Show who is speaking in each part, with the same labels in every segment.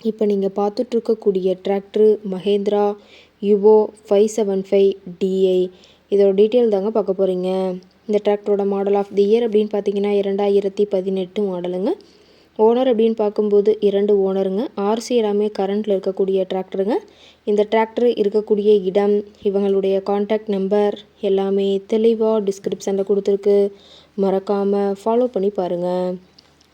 Speaker 1: இப்போ நீங்கள் பார்த்துட்ருக்கக்கூடிய tractor Mahindra Yuvo five seven five DI இதோட டீட்டெயில் தாங்க பார்க்க போகிறீங்க இந்த டிராக்டரோட மாடல் ஆஃப் தி இயர் அப்படின்னு பார்த்தீங்கன்னா இரண்டாயிரத்தி பதினெட்டு மாடலுங்க ஓனர் அப்படின்னு பார்க்கும்போது இரண்டு ஓனருங்க ஆர்சி எல்லாமே கரண்ட்டில் இருக்கக்கூடிய டிராக்டருங்க இந்த டிராக்டர் இருக்கக்கூடிய இடம் இவங்களுடைய காண்டாக்ட் நம்பர் எல்லாமே தெளிவாக டிஸ்கிரிப்ஷனில் கொடுத்துருக்கு. மறக்காமல் ஃபாலோ பண்ணி பாருங்கள்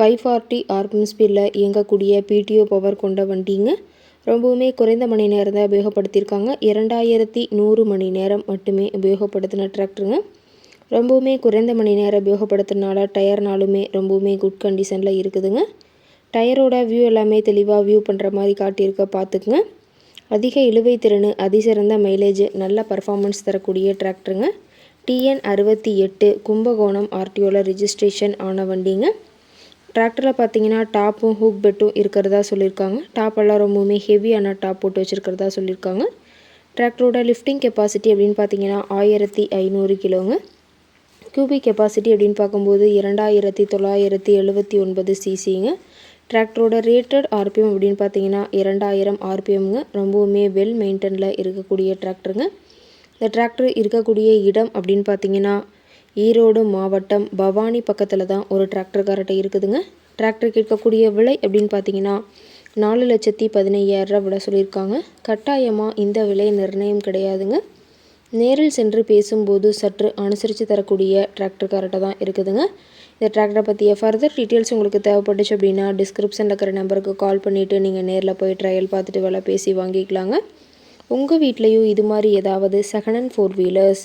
Speaker 1: ஃபைவ் ஃபார்ட்டி ஆர்பிஎம் ஸ்பீடில் இயங்கக்கூடிய பிடிஓ பவர் கொண்ட வண்டிங்க. ரொம்பவுமே குறைந்த மணி நேரம் தான் உபயோகப்படுத்தியிருக்காங்க. இரண்டாயிரத்தி நூறு மணி நேரம் மட்டுமே உபயோகப்படுத்தின டிராக்டருங்க ரொம்பவுமே குறைந்த மணி நேரம் உபயோகப்படுத்துனால டயர்னாலுமே ரொம்பவுமே குட் கண்டிஷனில் இருக்குதுங்க. டயரோட வியூ எல்லாமே தெளிவாக வியூ பண்ணுற மாதிரி காட்டியிருக்க பார்த்துக்குங்க அதிக இழுவை திறன் அதிசிறந்த மைலேஜ் நல்ல பர்ஃபார்மன்ஸ் தரக்கூடிய டிராக்டருங்க டிஎன் அறுபத்தி எட்டு கும்பகோணம் ஆர்டிஓவில் ரிஜிஸ்ட்ரேஷன் ஆன வண்டிங்க. டிராக்டரில் பார்த்தீங்கன்னா டாப்பும் ஹூக் பெட்டும் இருக்கிறதா சொல்லியிருக்காங்க. டாப்பெல்லாம் ரொம்பவுமே ஹெவியான டாப் போட்டு வச்சுருக்கிறதா சொல்லியிருக்காங்க. டிராக்டரோட லிஃப்டிங் கெப்பாசிட்டி அப்படின்னு பார்த்தீங்கன்னா ஆயிரத்தி ஐநூறு கிலோங்க. கியூபிக் கெப்பாசிட்டி அப்படின்னு பார்க்கும்போது இரண்டாயிரத்தி தொள்ளாயிரத்தி எழுபத்தி ஒன்பது சிசிங்க டிராக்டரோட ரேட்டட் ஆர்பிஎம் அப்படின்னு பார்த்தீங்கன்னா இரண்டாயிரம் ஆர்பிஎம்ங்க ரொம்பவுமே வெல் மெயின்டெனில் இருக்கக்கூடிய டிராக்டருங்க இந்த டிராக்டர் இருக்கக்கூடிய இடம் அப்படின்னு பார்த்தீங்கன்னா ஈரோடு மாவட்டம் பவானி பக்கத்தில் தான் ஒரு டிராக்டர் இருக்குதுங்க. டிராக்டர் கேட்கக்கூடிய விலை அப்படின்னு பார்த்தீங்கன்னா நாலு லட்சத்தி பதினையாயிரரூவா விட சொல்லியிருக்காங்க. கட்டாயமாக இந்த விலை நிர்ணயம் கிடையாதுங்க. நேரில் சென்று பேசும்போது சற்று அனுசரித்து தரக்கூடிய டிராக்டர் கரெக்டாக தான் இருக்குதுங்க. இந்த டிராக்டரை பற்றிய ஃபர்தர் டீட்டெயில்ஸ் உங்களுக்கு தேவைப்பட்டுச்சு அப்படின்னா டிஸ்கிரிப்ஷனில் இருக்கிற நம்பருக்கு கால் பண்ணிவிட்டு நீங்கள் நேரில் போய் ட்ரையல் பார்த்துட்டு வேலை பேசி வாங்கிக்கலாங்க. உங்கள் வீட்லேயும் இது மாதிரி ஏதாவது second hand four wheelers